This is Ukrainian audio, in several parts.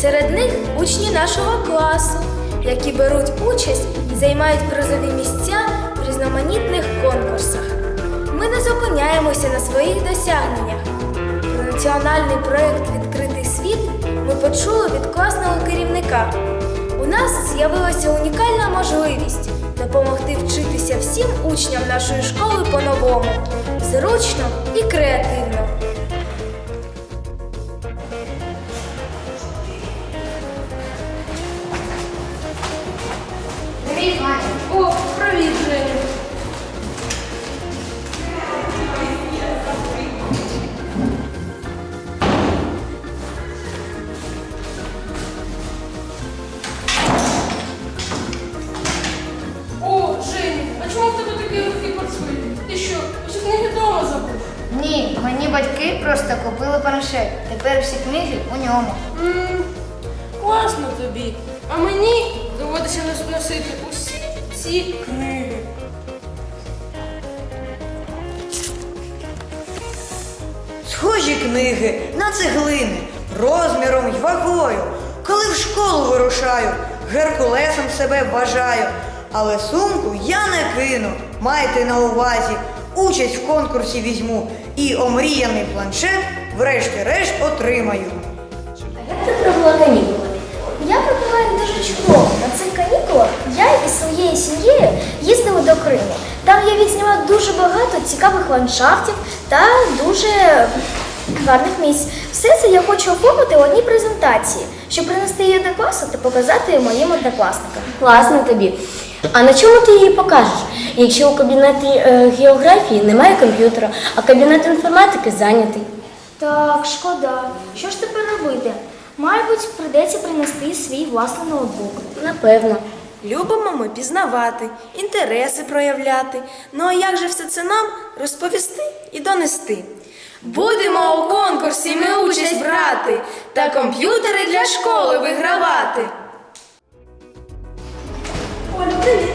Серед них учні нашого класу, які беруть участь і займають призові місця в різноманітних конкурсах. Ми не зупиняємося на своїх досягненнях. Про національний проєкт Відкритий світ ми почули від класного керівника. У нас з'явилася унікальна можливість допомогти вчитися всім учням нашої школи по-новому, зручно і креативно. Привіт, Ваня. О, привіт, Женя! О, Женя, а чому в тебе такий легкий портфель? Ти що, усі книги вдома забув? Ні, мені батьки просто купили планшет. Тепер всі книги у ньому. Ммм, класно тобі. А мені доводиться нос- носити ці книги. Схожі книги на цеглини, розміром й вагою. Коли в школу вирушаю, геркулесом себе вважаю. Але сумку я не кину. Майте на увазі, участь в конкурсі візьму і омріяний планшет врешті-решт отримаю. А Як ти провела канікули? Я провела дуже чудово. На цих канікулах я із своєю сім'єю їздила до Криму. Там я відзняла дуже багато цікавих ландшафтів та дуже гарних місць. Все це я хочу оформити в одній презентації, щоб принести її до класу та показати моїм однокласникам. Класно тобі. А на чому ти її покажеш, якщо у кабінеті е, географії немає комп'ютера, а кабінет інформатики зайнятий? Так, шкода. Що ж тепер робити? Мабуть, прийдеться принести свій власний ноутбук. Напевно. Любимо ми пізнавати, інтереси проявляти. Ну а як же все це нам розповісти і донести? Будемо у конкурсі ми участь брати та комп'ютери для школи вигравати. Оля, привіт!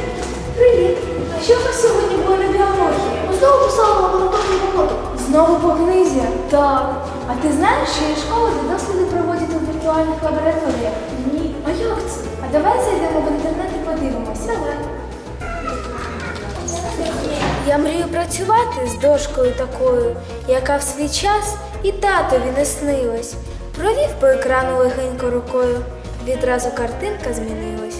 Привіт! А що ви сьогодні були на біології? Ми знову писали лабораторну роботу. Знову по книзі? Так. А ти знаєш, що є школи, де досліди проводять у віртуальних лабораторіях? Ні. А як це? А давай зайдемо в інтернет і подивимося. Давай. Я мрію працювати з дошкою такою, яка в свій час і татові не снилась. Провів по екрану легенько рукою. Відразу картинка змінилась.